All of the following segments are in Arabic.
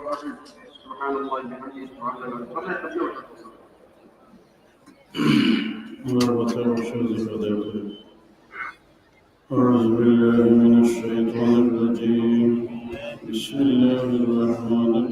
العظيم سبحان الله وبحمده سبحان الله أعوذ بالله من الشيطان الرجيم بسم الله الرحمن الرحيم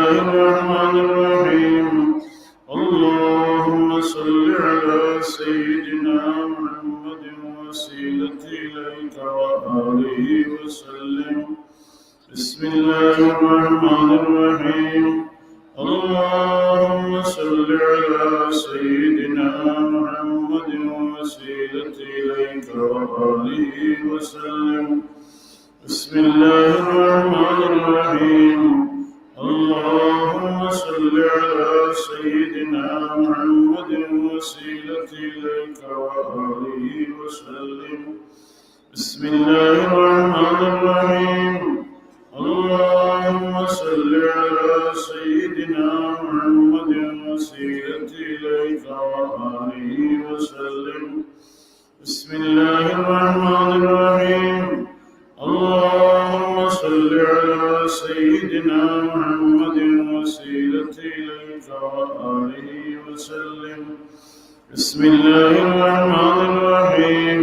بسم الله الرحمن الرحيم. اللهم صل على سيدنا محمد وسيلة إليك وآله وسلم. بسم الله الرحمن الرحيم. اللهم صل على سيدنا محمد وسيلة إليك وآله وسلم. بسم الله الرحمن سيدنا محمد الوسيلة إليك وآله وسلم. بسم الله الرحمن الرحيم.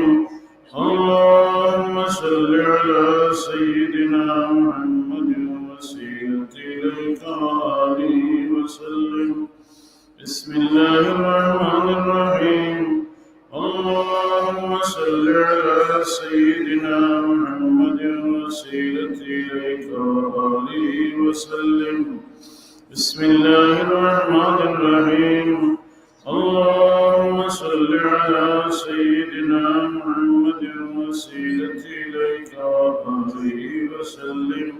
اللهم صل على سيدنا محمد الوسيلة إليك وآله وسلم. بسم الله الرحمن بسم الله الرحمن الرحيم. اللهم صل على سيدنا محمد الوسيلة إليك وآله وسلم.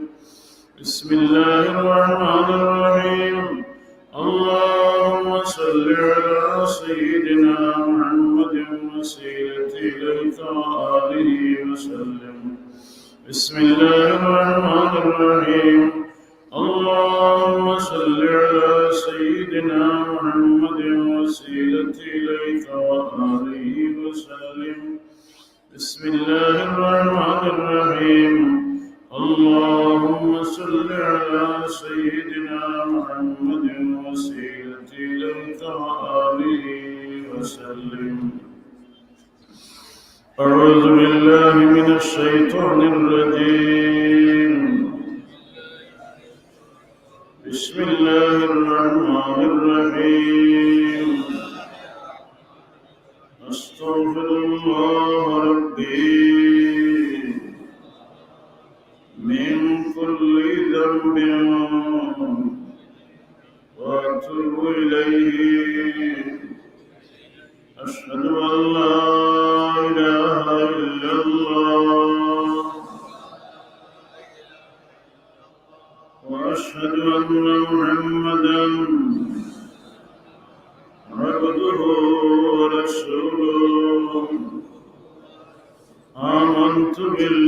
بسم الله الرحمن الرحيم. اللهم صل على سيدنا محمد الوسيلة إليك وآله وسلم. بسم الله بسم الله الرحمن الرحيم. اللهم صل على سيدنا محمد الوسيلة إليك وآله وسلم. أعوذ بالله من الشيطان الرجيم. بسم الله الرحمن الرحيم. وأشهد أن محمدا عبده ورسوله. آمنت بالله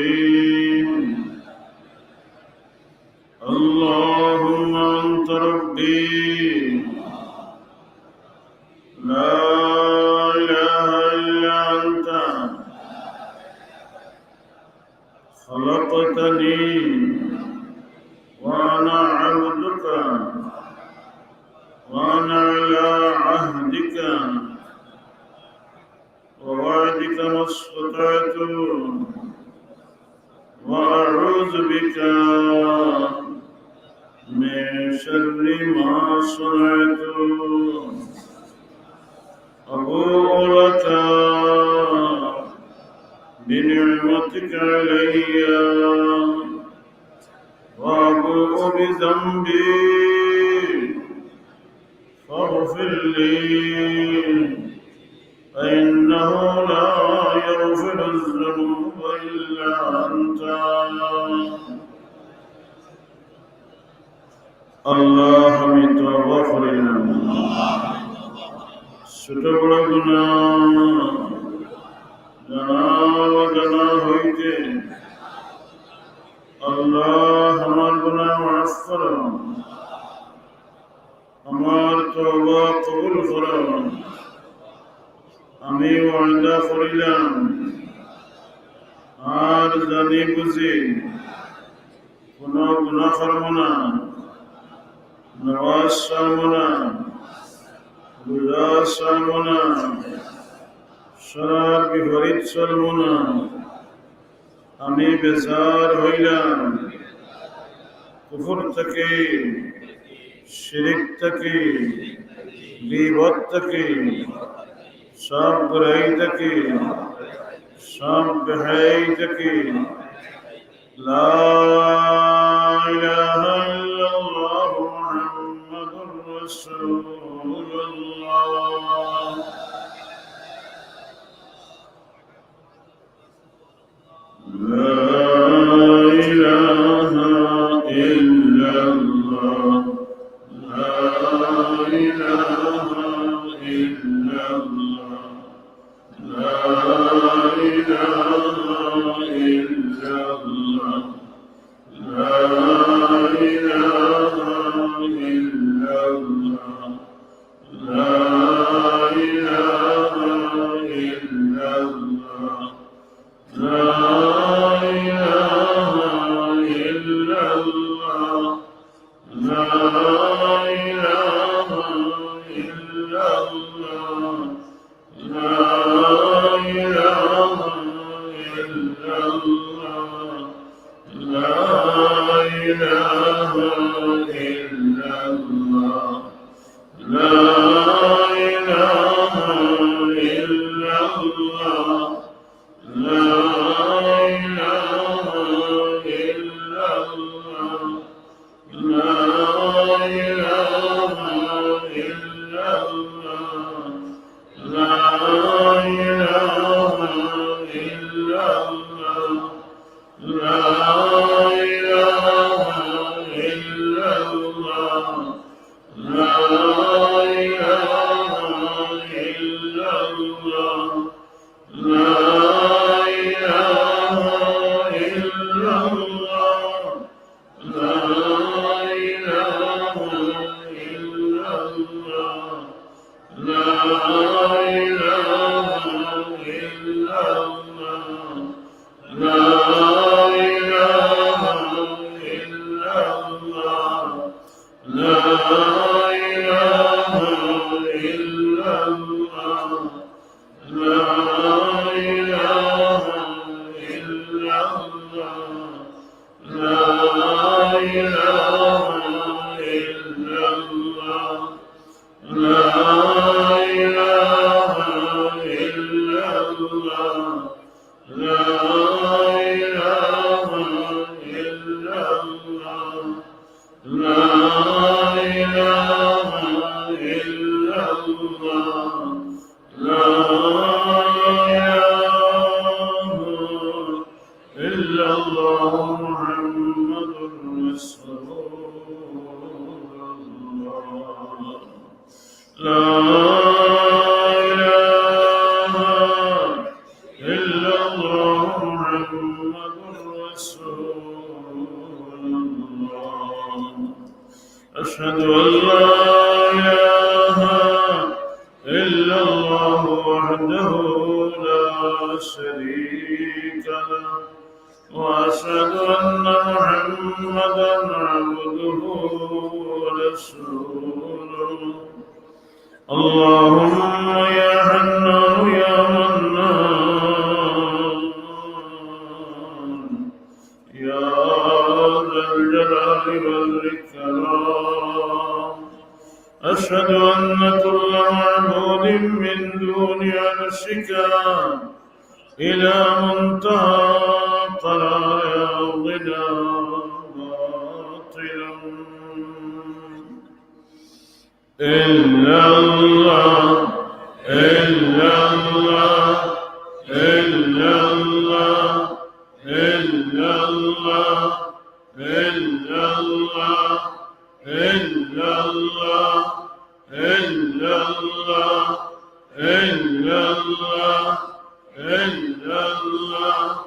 أبوء لك بنعمتك علي وأبوء بذنبي فاغفر لي জানি বুঝি। কোন গুণা করব না। নামাজ ছাড়ব না। সারব না। সারার বিপরীত চলব না। আমি বেজার হইলাম। কুফর থেকে, শিরিক থেকে বিপদ থেকে, সব বুরাই থেকে شمد هيتك لا إله إلا الله محمد رسول الله. لا إله إلا لا الله محمد أشهد أن لا إله إلا الله وحده لا شريك له. وأشهد أن محمدا عبده ورسوله. اللهم يا حنان يا منان. يا ذا الجلال والإكرام. أشهد أن كل معبود من دون عرشك إلى منتهى قراياضنا باطل إلا الله إلا الله إلا الله إلا الله إلا الله إلا الله إلا الله إلا الله إلا الله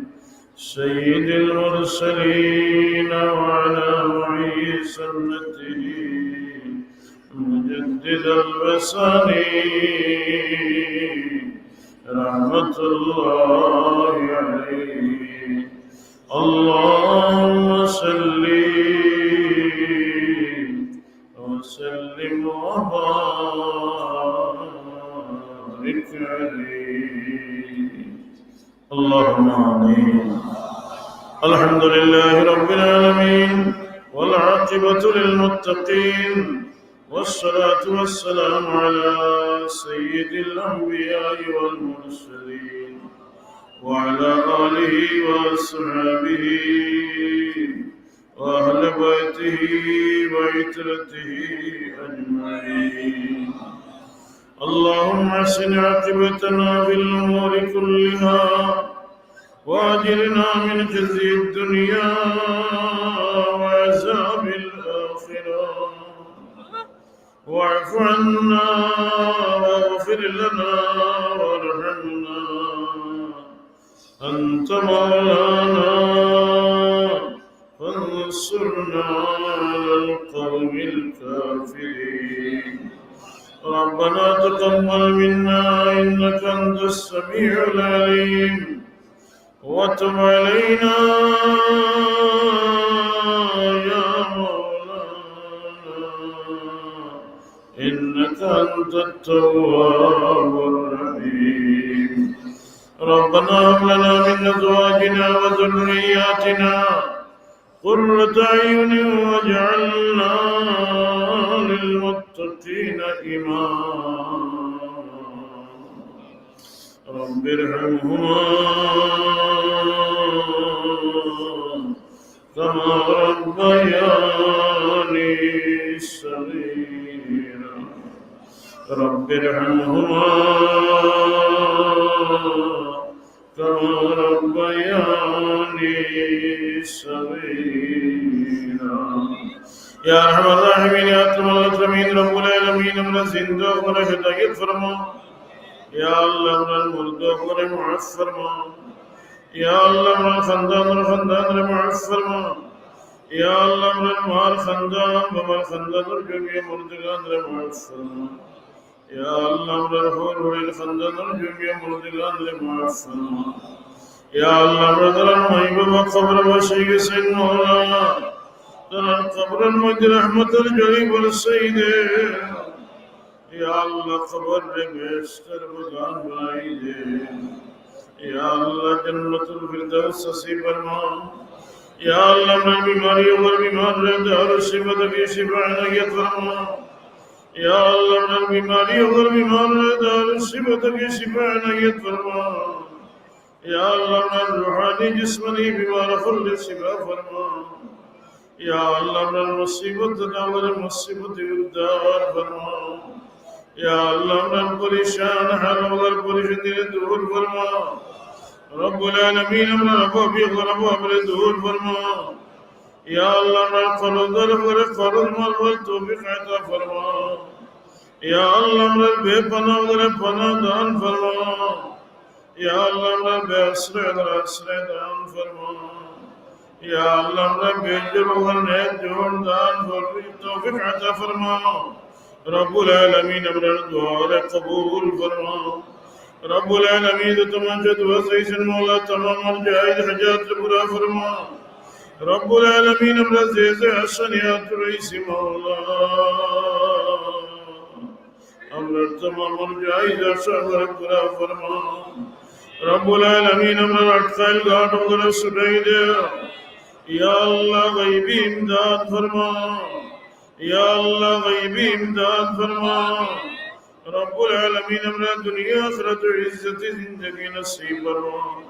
سيد المرسلين وعلى معي سنته مجدد البسانين رحمة الله عليه. اللهم صل وسلم وبارك عليه. اللهم آمين. الحمد لله رب العالمين والعاقبة للمتقين والصلاة والسلام على سيد الأنبياء والمرسلين وعلى آله وأصحابه وأهل بيته وعترته أجمعين. اللهم احسن عاقبتنا في الأمور كلها وأجرنا من خزي الدنيا وعذاب الآخرة. واعف عنا واغفر لنا وارحمنا. أنت مولانا فانصرنا على القوم الكافرين. ربنا تقبل منا إنك أنت السميع العليم وتب علينا يا مولانا إنك أنت التواب الرحيم. ربنا هب لنا من أزواجنا وذرياتنا قرة أعين واجعلنا للمتقين إماما رب ارحمهما. كما ربياني صغيرا. رب ارحمهما. كما ربياني صغيرا يا ارحم الراحمين يا اكرم الاكرمين رب العالمين من الزندوق من هداية فرما يا الله من المردوق من معفر ما يا الله من الخندان من الخندان من معفر ما يا الله من المال خندان وما الخندان الجميع مردقان من معفر ما يا الله من الحور والخندان الجميع مردقان من معفر ما يا الله من الميب وقبر وشيء سن مولانا. ترى القبر المجد رحمة الجليل والسيد. خبر نے بیشتر مکان بنائی دے یا اللہ جنت الفردوس نصیب فرما یا اللہ میں بیماری اور بیمار رہتا ہر صفت کی شفا عنایت فرما یا اللہ میں بیماری اور بیمار رہتا ہر صفت کی شفا عنایت فرما یا اللہ میں روحانی جسمانی بیمار خل شفا فرما یا اللہ میں مصیبت دعوت مصیبت ودار فرما یا اللہ من پریشان حال وغر پریشان دور فرما رب العالمین من رب ابی غرب ابر دور فرما یا اللہ من قرض وغر قرض مال ول توفیق عطا فرما. یا اللہ من بے پناہ وغر پناہ دان فرما. یا اللہ من بے اسر وغر اسر دان فرما. یا اللہ من بے جر وغر نیت جوڑ دان فرما. توفیق عطا فرما. رب العالمین أمر دعا قبول فرما. رب العالمین تمام جد وسیس مولا تمام مرجعید حجات برا فرما. رب العالمین امر زیز حسنیات رئیس مولا. امر تمام مرجعید حسن برا فرما. رب العالمین امر اٹقال گاٹ وغیرہ سٹائی دے. یا اللہ غیبی امداد فرما. یا اللہ غیبی امداد فرما. رب العالمین امرا دنیا آخرت عزت زندگی نصیب فرما.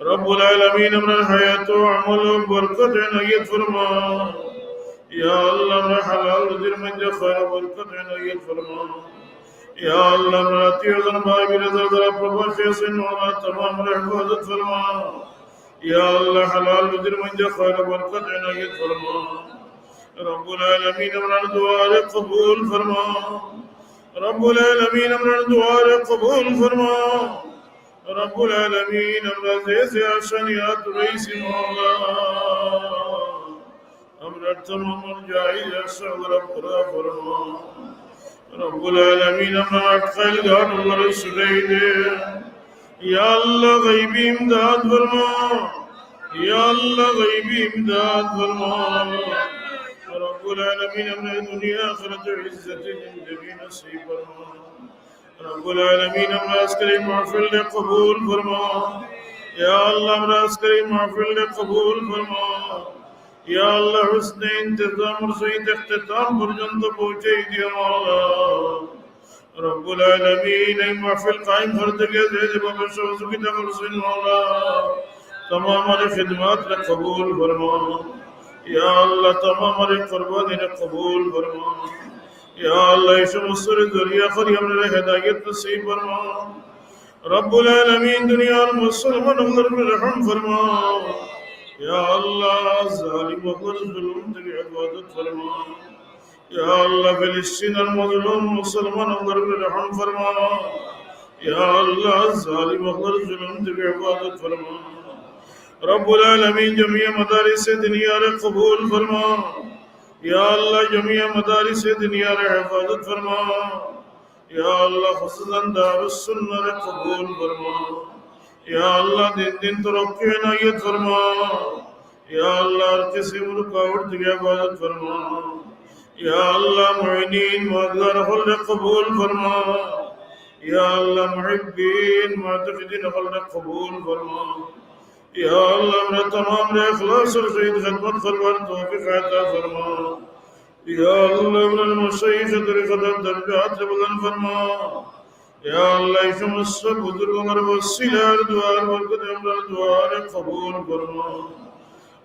رب العالمین امرا حیات و عمل و برکت عنایت فرما. یا اللہ امرا حلال در من خیر و برکت عنایت فرما. یا اللہ امرا تیغن بائی برزر در پربا خیسن مولا تمام رحفاظت فرما. یا اللہ حلال در من خیر و برکت عنایت فرما. رب العالمین امران دعا قبول فرما. رب العالمین امران دعا قبول فرما. رب العالمین امران زیز عشانیات رئیس مولا امران تمام الجائی صغر قرآ فرما رب العالمین امران اٹخل گان اللہ سلید یا اللہ غیبی امداد فرما یا اللہ غیبی امداد فرما رب العالمين من الدنيا آخرة عزة زندگی نصیب فرما رب العالمین من عسکری محفل نے قبول فرما۔ یا اللہ من عسکری محفل نے قبول فرما۔ یا اللہ، حسن انتظام اور سعید اختتام پرجند پہنچے دیا مولا۔ رب العالمین ای محفل قائم فرد کے زید بابا شوز کی دخل سن مولا۔ تمام خدمات نے قبول فرما۔ یا اللہ، تمام ہماری قربانی نے قبول فرما۔ یا اللہ اس مصر ذریعہ خری ہم نے ہدایت نصیب فرما۔ رب العالمین دنیا اور مسلمان اندر میں رحم فرما۔ یا اللہ ظالم وقت ظلم تک عبادت فرما۔ یا اللہ فلسطین المظلوم مسلمان اندر میں رحم فرما۔ یا اللہ ظالم وقت ظلم تک عبادت فرما۔ رب العالمین جميع مدارس دنیا رے قبول فرما۔ یا اللہ جميع مدارس دنیا رے حفاظت فرما۔ یا اللہ خصوصاً دار السنہ رے قبول فرما۔ یا اللہ دن دن ترقی عنایت فرما۔ یا اللہ ہر کسی رکاوٹ کی عبادت فرما۔ یا اللہ معینین معذر خلق قبول فرما۔ یا اللہ محبین معتقدین خلق قبول فرما۔ یا اللہ میرا تمام میرے اخلاص اور شہید خدمت فرور توفیق عطا فرما. یا اللہ من المشیخ طریقت درجات بلند فرما یا اللہ شمس بزرگ مر وسیلہ دوار برکت امرا دوار قبول فرما.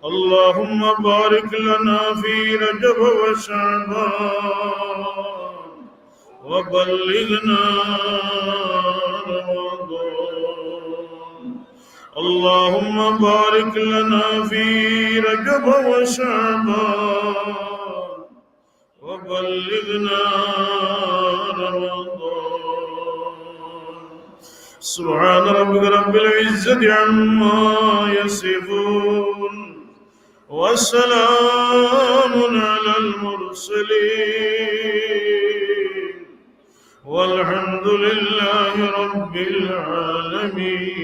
اللهم بارك لنا في رجب وشعبان وبلغنا رمضان. اللهم بارك لنا في رجب وشعبان وبلغنا رمضان. سبحان ربك رب العزة عما يصفون. وسلام على المرسلين. والحمد لله رب العالمين.